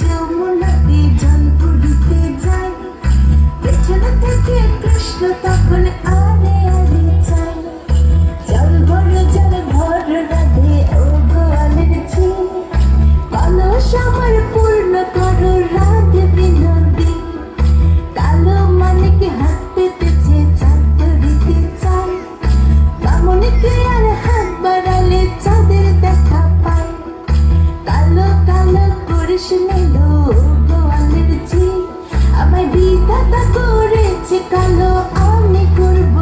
যমুনাতে জল পুরিতে যায় পেছনে থেকে কৃষ্ণ তখন করেছে কালো আমি করব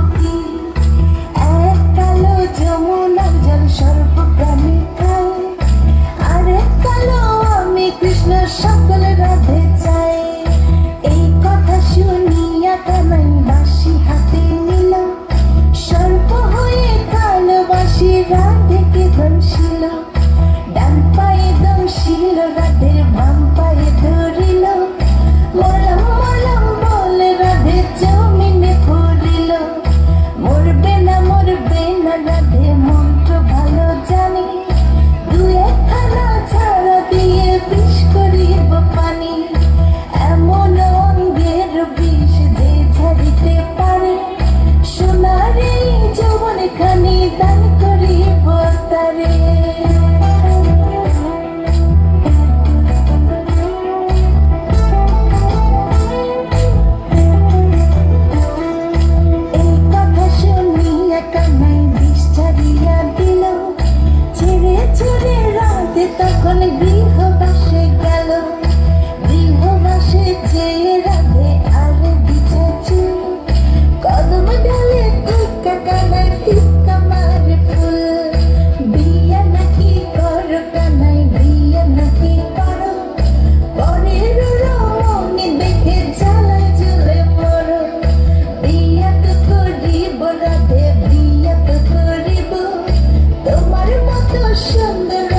এক কালো যমুনা জল সর্বপ্রাণী খায় আরে আমি কৃষ্ণ সকল Shut the